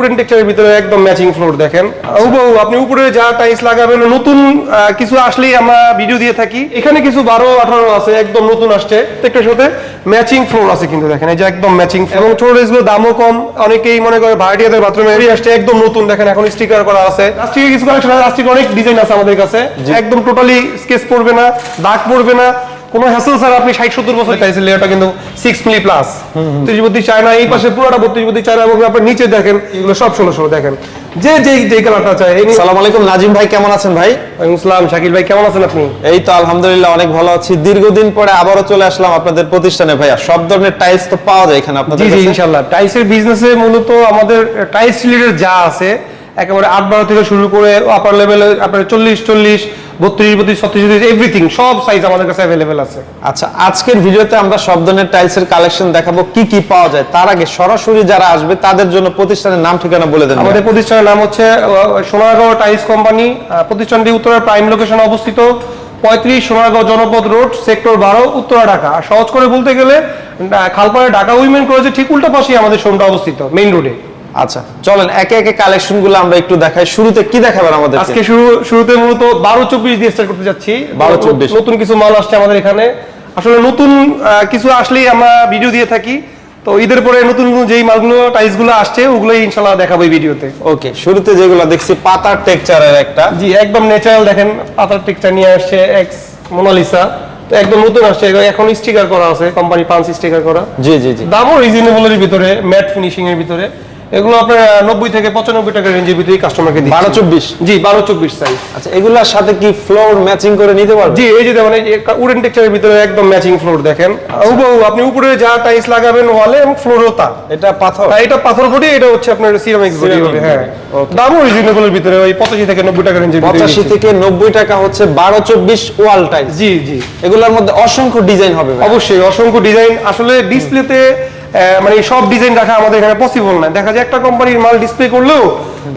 Wooden টেক্সচারের ভিতরে একদম matching floor দেখেন। হুবহু আপনি উপরে যা টাইলস লাগাবেন নতুন কিছু আসলেই আমরা ভিডিও দিয়ে থাকি। এখানে কিছু বারো আঠারো আছে একদম নতুন আসছে। প্রত্যেকটার সাথে ম্যাচিং ফ্লোর আছে কিন্তু দেখেন এই যে একদম ম্যাচিং এবং ছোট ড্রেসগুলো দামও কম। অনেকেই মনে করে ভাড়াটিয়াদের বাথরুমে বেরিয়ে আসছে একদম নতুন। দেখেন এখন স্টিকার করা আছে। প্লাস্টিকের কিছু কালেকশন আছে প্লাস্টিক অনেক ডিজাইন আছে আমাদের কাছে। একদম টোটালি স্কেচ পড়বে না দাগ পড়বে না। কোনো হ্যাসেল স্যার আপনি ষাট সত্তর বছর চাইছেন লেয়ারটা কিন্তু সিক্স মিলি প্লাস ত্রিশ বত্রিশ চায় না এই পাশে পুরোটা বত্রিশ বত্রিশ চায় না এবং আপনার নিচে দেখেন এগুলো সব ষোলো ষোলো দেখেন। যে যে যে কালারটা নিয়ে- সালাম আলাইকুম নাজিম ভাই কেমন আছেন ভাই? ওয়ালাইকুম শাকিল ভাই কেমন আছেন আপনি? এই তো আলহামদুলিল্লাহ অনেক ভালো আছি। দীর্ঘদিন পরে আবারও চলে আসলাম আপনাদের প্রতিষ্ঠানে ভাইয়া। সব ধরনের টাইলস তো পাওয়া যায় এখানে আপনাদের জি জি কাছে? ইনশাল্লাহ টাইলসের বিজনেসে মূলত আমাদের টাইলস রিলেটেড যা আছে একেবারে আট বারো থেকে শুরু করে আপার লেভেলে আপনার চল্লিশ চল্লিশ বত্রিশ বত্রিশ ছত্রিশ এভরিথিং সব সাইজ আমাদের কাছে অ্যাভেলেবেল আছে। আচ্ছা আজকের ভিডিওতে আমরা সব ধরনের টাইলসের কালেকশন দেখাবো কি কি পাওয়া যায়। তার আগে সরাসরি যারা আসবে তাদের জন্য প্রতিষ্ঠানের নাম ঠিকানা বলে দেন আমাদের প্রতিষ্ঠানের নাম হচ্ছে সোনারগাঁও টাইলস কোম্পানি প্রতিষ্ঠানটি উত্তরের প্রাইম লোকেশনে অবস্থিত। পঁয়ত্রিশ সোনারগাঁও জনপদ রোড সেক্টর বারো উত্তরা ঢাকা। সহজ করে বলতে গেলে খালপাড়ে ঢাকা উইমেন কলেজের ঠিক উল্টো পাশেই আমাদের শোরুমটা অবস্থিত মেইন রোডে আচ্ছা চলেন একে একে কালেকশনগুলো আমরা একটু দেখাই। শুরুতে কি দেখাবেন আমাদের আজকে শুরু শুরুতে মূলত বারো চব্বিশ দিয়ে স্টার্ট করতে যাচ্ছি। 12-24 নতুন কিছু মাল আসছে আমাদের এখানে। আসলে নতুন কিছু আসলেই আমরা ভিডিও দিয়ে থাকি। তো ঈদের পরে নতুন নতুন যেই মালগুলো আসছে ওগুলোই ইনশাল্লাহ দেখাবো এই ভিডিওতে ওকে শুরুতে যেগুলো দেখছি পাতার টেক্সচারের একটা। জি একদম ন্যাচারাল দেখেন পাতার টেক্সচার নিয়ে আসছে এক্স মোনালিসা তো একদম নতুন আসছে এখন স্টিকার করা আছে কোম্পানি পাঁচ স্টিকার করা। জি জি জি। দামও রিজনেবলের ভিতরে ম্যাট ফিনিশিং এর ভিতরে। এগুলো আপনার নব্বই থেকে পঁচানব্বই টাকা রেঞ্জের ভিতরে কাস্টমারকে দিচ্ছি। বারো চব্বিশ জি বারো চব্বিশ সাইজ আচ্ছা এগুলোর সাথে কি ফ্লোর ম্যাচিং করে নিতে জি এই যে উডেন টেক্সচারের ভিতরে একদম ম্যাচিং ফ্লোর দেখেন। হুবহু আপনি উপরে যা টাইলস লাগাবেন ওয়ালে এবং ফ্লোরও তা। এটা পাথর? আর এটা পাথর বডি এটা হচ্ছে আপনার সিরামিক্স বডি হবে হ্যাঁ. দামও রিজনেবলের ভিতরে ওই পঁচাশি থেকে নব্বই টাকা রেঞ্জের ভিতরে পঁচাশি থেকে নব্বই টাকা হচ্ছে বারো চব্বিশ ওয়াল টাইলস জি জি। এগুলোর মধ্যে অসংখ্য ডিজাইন হবে। অবশ্যই অসংখ্য ডিজাইন আসলে ডিসপ্লেতে মানে সব ডিজাইন রাখা আমাদের এখানে পসিবল না। দেখা যায় একটা কোম্পানির মাল ডিসপ্লে করলেও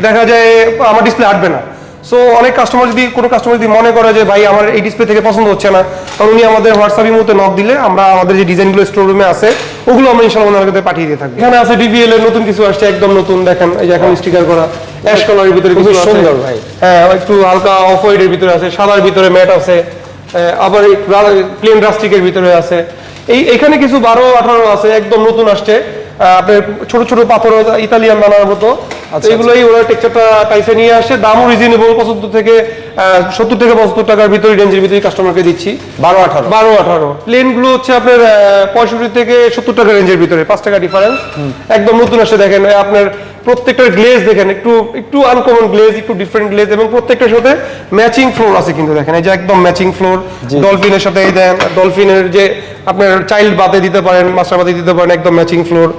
দেখা যায় আমার ডিসপ্লে আটবে না। সো অনেক কাস্টমার যদি কোনো কাস্টমার যদি মনে করে যে ভাই আমার এই ডিসপ্লে থেকে পছন্দ হচ্ছে না তখন উনি আমাদের হোয়াটসঅ্যাপের মধ্যে নক দিলে আমরা আমাদের যে ডিজাইনগুলো স্টোর রুমে আছে ওগুলো আমরা ইনশাল্লাহ ওনার কাছে পাঠিয়ে দিয়ে থাকব। এখানে আছে ডিভিএল এর নতুন কিছু আসছে একদম নতুন দেখেন এই যে এখন স্টিকার করা। অ্যাশ কালারের ভিতরে কিছু আছে। সুন্দর ভাই। হ্যাঁ একটু হালকা অফ হোয়াইটের ভিতরে আছে সাদার ভিতরে ম্যাট আছে আবার প্লেন রাস্টিকের ভিতরে আছে। এই এখানে কিছু বারো আঠারো আছে একদম নতুন আসছে। আপনার ছোট ছোট পাথর ইতালিয়ান বানার মতো। তো এগুলোই ওরা টেক্সচারটা টাইসে নিয়ে আসে দামও রিজনেবল পঁচাত্তর থেকে সত্তর থেকে পঁচাত্তর টাকার ভিতরে রেঞ্জের ভিতরে কাস্টমারকে দিচ্ছি। বারো আঠারো। বারো আঠারো। প্লেনগুলো হচ্ছে আপনার পঁয়ষট্টি থেকে সত্তর টাকা রেঞ্জের ভিতরে পাঁচ টাকা ডিফারেন্স একদম নতুন আসে দেখেন আপনার প্রত্যেকটার গ্লেজ দেখেন একটু একটু আনকমন গ্লেজ একটু ডিফারেন্ট গ্লেজ এবং প্রত্যেকটার সাথে ম্যাচিং ফ্লোর আছে কিন্তু দেখেন এই যে একদম ম্যাচিং ফ্লোর ডলফিনের সাথে এই দেন ডলফিনের যে আপনার চাইল্ড বাদে দিতে পারেন মাস্টার বাদে দিতে পারেন একদম ম্যাচিং ফ্লোর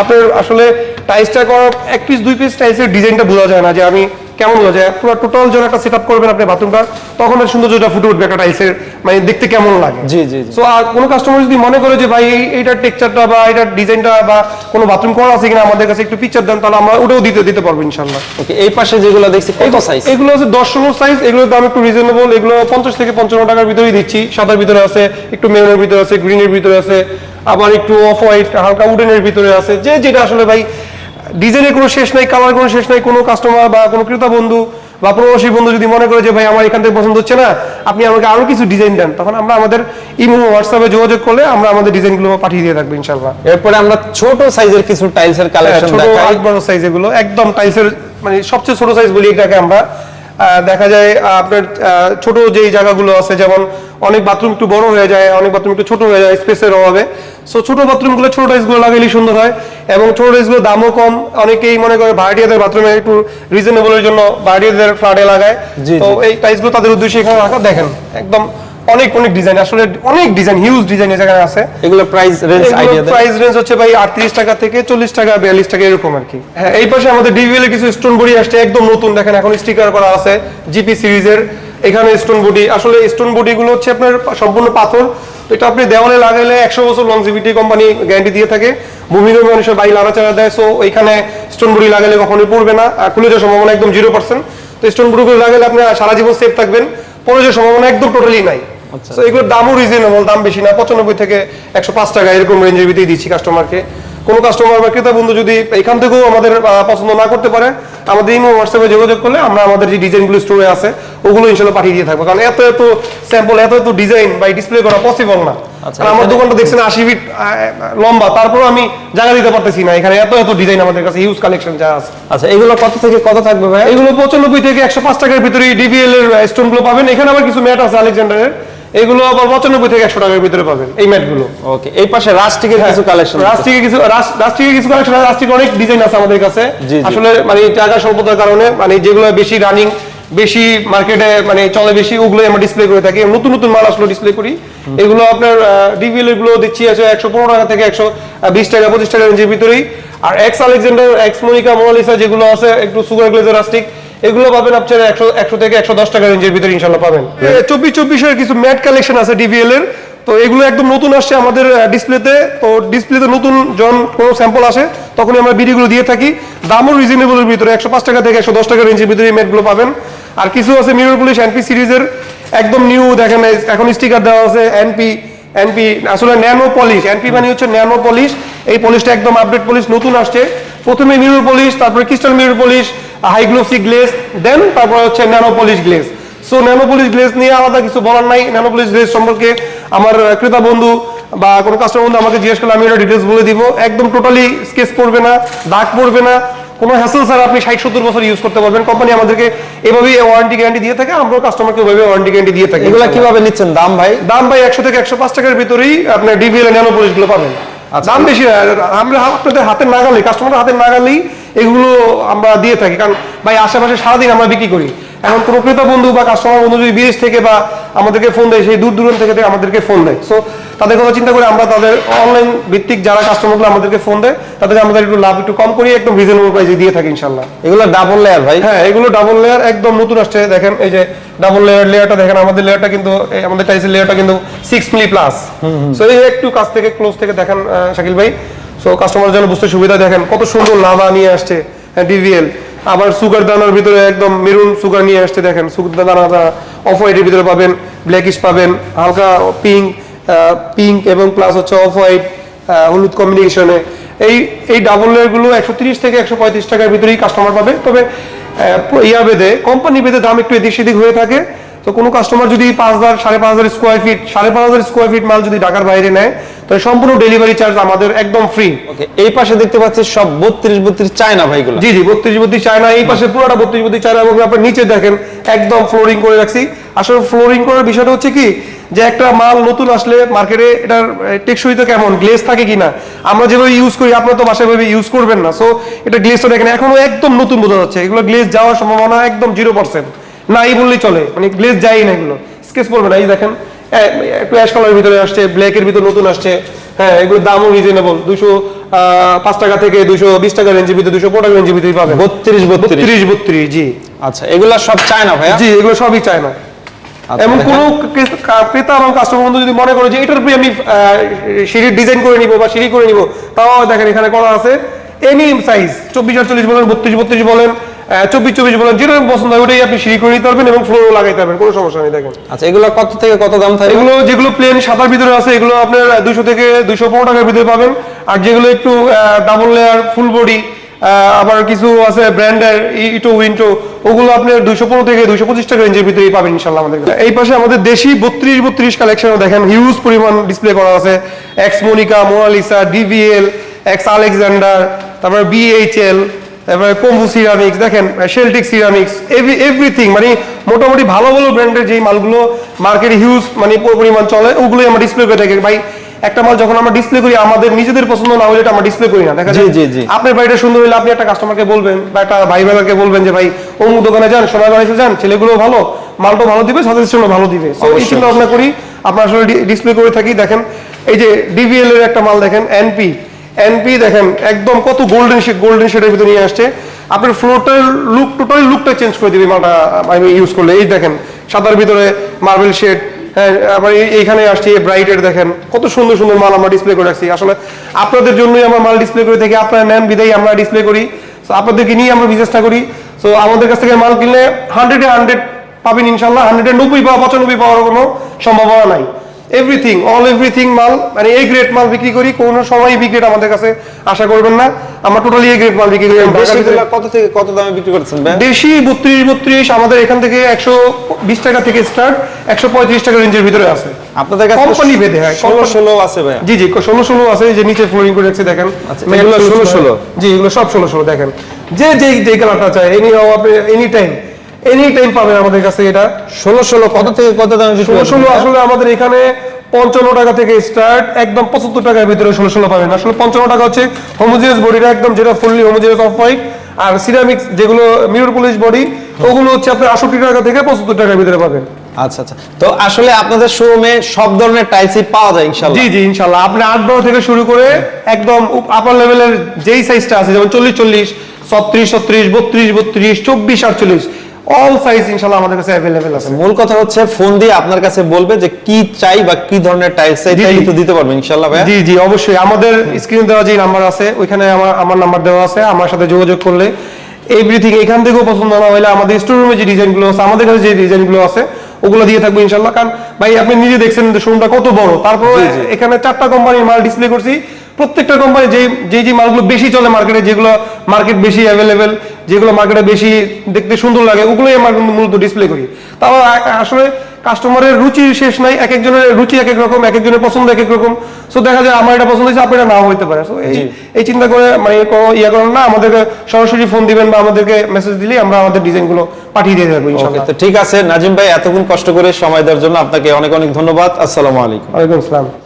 আপনার আসলে টাইসটা করার এক পিস দুই পিস টাইসের ডিজাইনটা বোঝা যায় না যে আমি কেমন বোঝা যায় পুরো টোটাল যখন একটা সেট করবেন আপনি বাথরুমটা তখন এর সৌন্দর্যটা ফুটে উঠবে একটা টাইলসের মানে দেখতে কেমন লাগে? জি, জি। সো আর কোনো কাস্টমার যদি মনে করে যে ভাই এই এইটার টেক্সচারটা বা এটার ডিজাইনটা বা কোনো বাথরুম করা আছে কিনা আমাদের কাছে একটু পিকচার দেন তাহলে আমরা ওটাও দিতে দিতে পারব ইনশাল্লাহ ওকে এই পাশে যেগুলো দেখছি কত সাইজ এগুলো হচ্ছে দশ ষোলো সাইজ এগুলোর দাম একটু রিজনেবল এগুলো পঞ্চাশ থেকে পঞ্চান্ন টাকার ভিতরেই দিচ্ছি সাদার ভিতরে আছে একটু মেরুনের ভিতরে আছে গ্রিনের ভিতরে আছে আবার একটু অফ হোয়াইট হালকা উডেনের ভিতরে আছে যে যেটা আসলে ভাই ডিজাইনের কোনো শেষ নাই কালার কোনো শেষ নাই কোনো কাস্টমার বা কোনো ক্রেতা বন্ধু বা প্রবাসী বন্ধু যদি মনে করে যে ভাই আমার এখান থেকে পছন্দ হচ্ছে না আপনি আমাকে আরও কিছু ডিজাইন দেন তখন আমরা আমাদের ইমো হোয়াটসঅ্যাপে যোগাযোগ করলে আমরা আমাদের ডিজাইনগুলো পাঠিয়ে দিয়ে থাকব ইনশাল্লাহ এরপরে আমরা ছোট সাইজের কিছু টাইলসের হ্যাঁ, কালেকশন ছোট দেখাই। আট বড় সাইজ এগুলো একদম টাইসের মানে সবচেয়ে ছোট সাইজ বলি এটাকে আমরা। দেখা যায় আপনার ছোট যেই জায়গাগুলো আছে যেমন অনেক বাথরুম একটু বড় হয়ে যায় অনেক বাথরুম একটু ছোট হয়ে যায় স্পেসের অভাবে। সো ছোট বাথরুমগুলো ছোট টাইসগুলো লাগাইলেই সুন্দর হয় এবং ছোট টাইসগুলো দামও কম। অনেকেই মনে করে ভাড়াটিয়াদের বাথরুমে একটু রিজনেবলের জন্য ভাড়াটিয়াদের ফ্ল্যাটে লাগায়। তো এই টাইসগুলো তাদের উদ্দেশ্যে এখানে রাখা। দেখেন একদম অনেক অনেক ডিজাইন আসলে অনেক ডিজাইন হিউজ ডিজাইন এখানে আছে। এগুলো price range idea price range হচ্ছে ভাই আটত্রিশ টাকা থেকে চল্লিশ টাকা বিয়াল্লিশ টাকা এরকম আর কি। হ্যাঁ এই পাশে আমাদের ডিভিএল এর কিছু স্টোন বডি আসছে একদম নতুন। দেখেন এখন স্টিকার করা আছে জিপি সিরিজের এখানে স্টোন বডি আসলে স্টোন বডি গুলো হচ্ছে আপনার সম্পূর্ণ পাথর। তো এটা আপনি দেওয়ালে লাগাইলে একশো বছর লংজিভিটি কোম্পানি গ্যারান্টি দিয়ে থাকে। ভূমিরূপ মানুষের বাড়ি লাড়াচাড়া দেয় সো ওইখানে স্টোন বডি লাগালে কখনোই পড়বে না আর খুলে যাওয়ার সম্ভাবনা একদম জিরো পার্সেন্ট তো স্টোন বডিগুলো লাগালে আপনি সারা জীবন সেফ থাকবেন পড়ে যাওয়ার সম্ভাবনা একদম টোটালি নাই। তো এগুলোর দামও রিজনেবল দাম বেশি না পঁচানব্বই থেকে একশো পাঁচ টাকা এরকম রেঞ্জের ভিতরেই দিচ্ছি কাস্টমারকে কোনো কাস্টমার বা ক্রেতা বন্ধু যদি এখান থেকেও আমাদের পছন্দ না করতে পারে আমাদের ইমো হোয়াটসঅ্যাপে যোগাযোগ করলে আমরা আমাদের যে ডিজাইনগুলো স্টোরে আছে ওগুলো ইনশাল্লাহ পাঠিয়ে দিয়ে থাকব। কারণ এত এত স্যাম্পল এত এত ডিজাইন বা ডিসপ্লে করা পসিবল না। আচ্ছা, আমার দোকানটা দেখছেন আশি ফিট লম্বা। তারপর আমি জায়গা দিতে পারতেছি না। এখানে এত এত ডিজাইন আমাদের কাছে হিউজ কালেকশন যা আছে। আচ্ছা এগুলো কত থেকে কত থাকবে ভাই? এগুলো পঁচানব্বই থেকে একশো পাঁচ টাকার ভিতরে ডিভিএল এর স্টোনগুলো পাবেন। এখানে আবার কিছু ম্যাট আছে আলেকজান্ডারের। এগুলো আবার পঁচানব্বই থেকে একশো টাকার ভিতরে পাবেন এই ম্যাটগুলো। ওকে এই পাশে রাস্টিকের কিছু কালেকশন রাস্টিকে কিছু রাস- রাস্টিকে কিছু কালেকশন রাস্টিকে অনেক ডিজাইন আছে আমাদের কাছে। আসলে মানে টাকা স্বল্পতার কারণে মানে যেগুলো বেশি রানিং বেশি মার্কেটে মানে চলে বেশি ওগুলো আমরা ডিসপ্লে করে থাকি। নতুন নতুন মাল আসলো ডিসপ্লে করি। এগুলো আপনার ডিভিএলগুলো দিচ্ছি আছে একশো পনেরো টাকা থেকে একশো বিশ টাকা পঁচিশ টাকা রেঞ্জের ভিতরেই। আর X Alexander X Monica Monalisa যেগুলো আছে একটু সুগার গ্লেজার রাস্টিক এগুলো পাবেন আপনার একশো একশো থেকে একশো দশ টাকা রেঞ্জের ভিতরে ইনশাল্লাহ পাবেন। চব্বিশ চব্বিশের কিছু ম্যাট কালেকশন আছে ডিভিএল এর। তো এগুলো একদম নতুন আসছে আমাদের ডিসপ্লেতে তো ডিসপ্লেতে নতুন জন কোনো স্যাম্পল আসে, তখনই আমরা ভিডিওগুলো দিয়ে থাকি। দামও রিজনেবলের ভিতরে, একশো পাঁচ টাকা থেকে একশো দশ টাকা রেঞ্জের ভিতরে এই ম্যাটগুলো পাবেন। আর কিছু আছে মিরর পুলিশ এনপি সিরিজের একদম নিউ দেখেন এখন স্টিকার দেওয়া আছে এনপি এনপি আসলে ন্যানো পলিশ এনপি মানে হচ্ছে ন্যানো পলিশ এই পলিশটা একদম আপডেট পলিশ নতুন আসছে। প্রথমে মিরর পলিশ তারপরে crystal mirror polish high glossy then তারপরে হচ্ছে nano polish glaze so nano polish glaze নিয়ে আলাদা কিছু বলার নাই। ন্যানোপলিস গ্লেজ সম্পর্কে আমার ক্রেতা বন্ধু বা কোনো কাস্টমার বন্ধু আমাকে জিজ্ঞেস করলে আমি এটা ডিটেলস বলে দিব। একদম টোটালি স্কেচ পড়বে না দাগ পড়বে না। কোনো হ্যাসেল স্যার আপনি ষাট সত্তর বছর ইউজ করতে পারবেন। কোম্পানি আমাদেরকে এভাবেই ওয়ারেন্টি গ্যারান্টি দিয়ে থাকে আমরাও কাস্টমারকে ওইভাবে ওয়ারেন্টি গ্যারান্টি দিয়ে থাকি। এগুলো কীভাবে নিচ্ছেন? দাম ভাই? দাম ভাই একশো থেকে একশো পাঁচ টাকার ভিতরেই আপনার ডিভিএল ন্যানোপলিসগুলো পাবেন। আচ্ছা। দাম বেশি আমরা আপনাদের হাতের নাগালেই কাস্টমার হাতের নাগালেই এগুলো আমরা দিয়ে থাকি। কারণ ভাই আশেপাশে সারাদিন আমরা বিক্রি করি। এখন কোনো ক্রেতা বন্ধু বা কাস্টমার বন্ধু যদি বিদেশ থেকে বা আমাদেরকে ফোন দেয় সেই দূর দূরান্ত থেকে আমাদেরকে ফোন দেয়। সো তাদের কথা চিন্তা করে আমরা তাদের অনলাইন ভিত্তিক যারা কাস্টমারগুলো আমাদেরকে ফোন দেয় তাদেরকে আমাদের একটু লাভ একটু কম করি একদম রিজনেবল প্রাইসে দিয়ে থাকি ইনশাল্লাহ এগুলো ডাবল লেয়ার ভাই। হ্যাঁ এগুলো ডাবল লেয়ার একদম নতুন আসছে। দেখেন এই যে ডাবল লেয়ার লেয়ারটা দেখেন আমাদের লেয়ারটা কিন্তু আমাদের টাইসের লেয়ারটা কিন্তু সিক্স মিলি প্লাস সো এই একটু কাছ থেকে ক্লোজ থেকে দেখেন শাকিল ভাই। সো কাস্টমারের জন্য বুঝতে সুবিধা দেখেন কত সুন্দর লাভা নিয়ে আসছে হ্যাঁ ডিভিএল আবার সুগার দানার ভিতরে একদম মেরুন সুগার নিয়ে আসতে দেখেন। সুগার দানা অফ হোয়াইটের ভিতরে পাবেন ব্ল্যাকিশ পাবেন, হালকা পিঙ্ক পিঙ্ক এবং প্লাস হচ্ছে অফ হোয়াইট হলুদ কম্বিনেশনে এই এই ডাবল লেয়ারগুলো একশো তিরিশ থেকে একশো পঁয়ত্রিশ টাকার ভিতরেই কাস্টমার পাবে। তবে ইয়া বেদে কোম্পানি বেদে দাম একটু এদিক সেদিক হয়ে থাকে। তো কোনো কাস্টমার যদি পাঁচ হাজার সাড়ে পাঁচ হাজার স্কোয়ার ফিট সাড়ে পাঁচ হাজার স্কোয়ার ফিট মাল যদি ঢাকার বাইরে নেয় তাহলে সম্পূর্ণ ডেলিভারি চার্জ আমাদের একদম ফ্রি এই পাশে দেখতে পাচ্ছি সব বত্রিশ বত্রিশ চায়না ভাইগুলো। জি জি বত্রিশ বত্রিশ চায়না এই পাশে পুরোটা বত্রিশ বত্রিশ চায়না এবং আপনার নিচে দেখেন একদম ফ্লোরিং করে রাখছি। আসলে ফ্লোরিং করার বিষয়টা হচ্ছে কি যে একটা মাল নতুন আসলে মার্কেটে এটার টেকসই তো কেমন গ্লেজ থাকে কিনা? আমরা যেভাবে ইউজ করি আপনারা তো বাসায় ভাবে ইউজ করবেন না। সো এটা গ্লেজটা দেখেন এখনও একদম নতুন বোঝা যাচ্ছে। এগুলো গ্লেজ যাওয়ার সম্ভাবনা একদম জিরো পার্সেন্ট না এই বললেই চলে। মানে গ্লেজ যাই না এগুলো। স্কেচ পড়বে না এই দেখেন একটু অ্যাশ কালারের ভিতরে আসছে ব্ল্যাকের ভিতরে নতুন আসছে। হ্যাঁ এগুলোর দামও রিজনেবল দুশো পাঁচ টাকা থেকে দুশো বিশ টাকা রেঞ্জের ভিতরে দুশো পনেরো রেঞ্জের ভিতরে পাবেন। বত্রিশ বত্রিশ। বত্রিশ জি। আচ্ছা এগুলা সব চায় না ভাইয়া? জি এগুলো সবই চায় না আচ্ছা, এমন। কোন ক্রেতা এবং কাস্টমার বন্ধু যদি মনে করে যে এটার উপরে আমি সিঁড়ির ডিজাইন করে নিব বা সিঁড়ি করে নিব তাও দেখেন এখানে করা আছে এনি সাইজ চব্বিশ আটচল্লিশ বলেন বত্রিশ বত্রিশ বলেন চব্বিশ চব্বিশ বলেন যেরকম পছন্দ হয় ওটাই আপনি সিঁড়ি করে নিতে পারবেন এবং ফ্লোরও লাগাইতে পারবেন কোনো সমস্যা নেই দেখেন। আচ্ছা এগুলো কত থেকে কত দাম থাকবে? এগুলো যেগুলো প্লেন সাদার ভিতরে আছে এগুলো আপনার দুশো থেকে দুশো পনেরো টাকার ভিতরে পাবেন। আর যেগুলো একটু ডাবল লেয়ার ফুল বডি আবার কিছু আছে ব্র্যান্ডের ইটো উইন্টো ওগুলো আপনার দুশো পনেরো থেকে দুশো পঁচিশ টাকা রেঞ্জের ভিতরেই পাবেন ইনশাল্লাহ আমাদের এই পাশে আমাদের দেশি বত্রিশ বত্রিশ কালেকশনও দেখেন হিউজ পরিমাণ ডিসপ্লে করা আছে। X Monica Monalisa DVL X Alexander তারপর বিএইচএল তারপরে কম্বু সিরামিক্স দেখেন শেলটিক সিরামিক্স এভরিথিং মানে মোটামুটি ভালো ভালো ব্র্যান্ডের যেই মালগুলো মার্কেটে হিউজ মানে পরিমাণ চলে ওগুলোই আমরা ডিসপ্লে করে থাকি। ভাই একটা মাল যখন আমরা ডিসপ্লে করি আমাদের নিজেদের পছন্দ না হলে এটা আমরা ডিসপ্লে করি না দেখা যায়। আপনার বাড়িটা সুন্দর হলে আপনি একটা কাস্টমারকে বলবেন বা একটা ভাই বোনকে বলবেন যে ভাই অমুক দোকানে যান সোনার বাড়িতে যান ছেলেগুলো ভালো মালটা ভালো দিবে সাজেশনও ভালো দিবে। এই চিন্তা ভাবনা করি আমরা আসলে ডিসপ্লে করে থাকি। দেখেন এই যে ডিভিএল এর একটা মাল দেখেন এনপি এনপি দেখেন, একদম কত গোল্ডেন শেড গোল্ডেন শেডের ভিতরে নিয়ে আসছে। আপনার ফ্লোরটার লুক টোটালি লুকটা চেঞ্জ করে দিবে মালটা আমি ইউজ করলে। এই দেখেন, সাদার ভিতরে মার্বেল শেড হ্যাঁ আবার এই- এইখানে আসছে ব্রাইটের দেখেন। কত সুন্দর সুন্দর মাল আমরা ডিসপ্লে করে রাখছি। আসলে আপনাদের জন্যই আমরা মাল ডিসপ্লে করে থাকি আপনারা নেন, বিদায় আমরা ডিসপ্লে করি। তো আপনাদেরকে নিয়ে আমরা বিজনেসটা করি। সো আমাদের কাছ থেকে মাল কিনলে হান্ড্রেডে হান্ড্রেড পাবেন ইনশাল্লাহ হান্ড্রেডে নব্বই পাওয়া পঁচানব্বই পাওয়ার কোনো সম্ভাবনা নাই। এভরিথিং অল এভরিথিং মাল মানে এই গ্রেড মাল বিক্রি করি কোনো সময় বি গ্রেড আমাদের কাছে আশা করবেন না। আমরা টোটালি এই গ্রেড মাল বিক্রি করি। কত থেকে কত দামে বিক্রি করছেন ভাই? দেশি বত্রিশ বত্রিশ আমাদের এখান থেকে একশো বিশ টাকা থেকে স্টার্ট একশো পঁয়ত্রিশ টাকা রেঞ্জের ভিতরে আছে। আপনাদের কাছে কোম্পানি ভেদে হয় ষোলো company- ষোলো আছে ভাই। জি জি ষোলো ষোলো আছে যে নিচে ফ্লোরিং করে রাখছি দেখেন। আচ্ছা, এগুলো 16 16 জি এগুলো সব ষোলো ষোলো দেখেন। যে যে যে কালারটা চাই এনি আপনি এনি টাইম এনি টাইম পাবেন আমাদের কাছে এটা। ষোলো ষোলো কত থেকে কত দামে ষোলো ষোলো আসলে আমাদের এখানে পঞ্চান্ন টাকা থেকে স্টার্ট একদম পঁচাত্তর টাকার ভিতরে ষোলো ষোলো পাবেন। আসলে পঞ্চান্ন টাকা হচ্ছে হোমোজিয়াস বডিটা একদম যেটা ফুললি হোমোজিয়াস অফ হোয়াইট আর সিরামিক্স যেগুলো মিরর পলিশ বডি ওগুলো হচ্ছে আপনার আষট্টি টাকা থেকে পঁচাত্তর টাকার ভিতরে পাবেন। আচ্ছা আচ্ছা। তো আসলে আপনাদের শোরুমে সব ধরনের টাইলসই পাওয়া যায় ইনশাআল্লাহ? জি জি ইনশাল্লাহ আপনি আট বারো থেকে শুরু করে একদম আপার লেভেলের যেই সাইজটা আছে যেমন চল্লিশ চল্লিশ ছত্রিশ ছত্রিশ বত্রিশ বত্রিশ চব্বিশ আটচল্লিশ অল সাইজ ইনশাল্লাহ আমাদের কাছে অ্যাভেলেবেল আছে। মূল কথা হচ্ছে ফোন দিয়ে আপনার কাছে বলবে যে কি চাই বা কি ধরনের টাইলস চাই তাই জি। দিতে পারবেন ইনশাআল্লাহ ভাই জি জি অবশ্যই। আমাদের স্ক্রিনে দেওয়া যে নাম্বার আছে ওইখানে আমার আমার নাম্বার দেওয়া আছে আমার সাথে যোগাযোগ করলে এভরিথিং এখান থেকেও পছন্দ না হলে আমাদের স্টোর রুমে যে ডিজাইনগুলো আছে আমাদের কাছে যে ডিজাইনগুলো আছে ওগুলো দিয়ে থাকব ইনশাল্লাহ কারণ ভাই আপনি নিজে দেখছেন শোরুমটা কত বড়। তারপরে। এখানে চারটা কোম্পানির মাল ডিসপ্লে করছি। প্রত্যেকটা কোম্পানি যে যে যে মালগুলো বেশি চলে মার্কেটে যেগুলো মার্কেট বেশি অ্যাভেলেবেল যেগুলো মার্কেটে বেশি দেখতে সুন্দর লাগে ওগুলোই আমরা কিন্তু মূলত ডিসপ্লে করি। তাও আসলে কাস্টমারের রুচির শেষ নাই এক একজনের রুচি এক এক রকম এক একজনের পছন্দ এক এক রকম। সো দেখা যায় আমার এটা পছন্দ হয়েছে আপনার নাও হইতে পারে। সো এই এই চিন্তা করে মানে কোনো ইয়ে করেন না আমাদেরকে সরাসরি ফোন দিবেন বা আমাদেরকে মেসেজ দিলেই আমরা আমাদের ডিজাইনগুলো পাঠিয়ে দিয়ে থাকব ওকে ইনশাআল্লাহ। তো ঠিক আছে নাজিম ভাই এতক্ষণ কষ্ট করে সময় দেওয়ার জন্য আপনাকে অনেক অনেক ধন্যবাদ। আসসালামু আলাইকুম। ওয়ালাইকুম আসসালাম।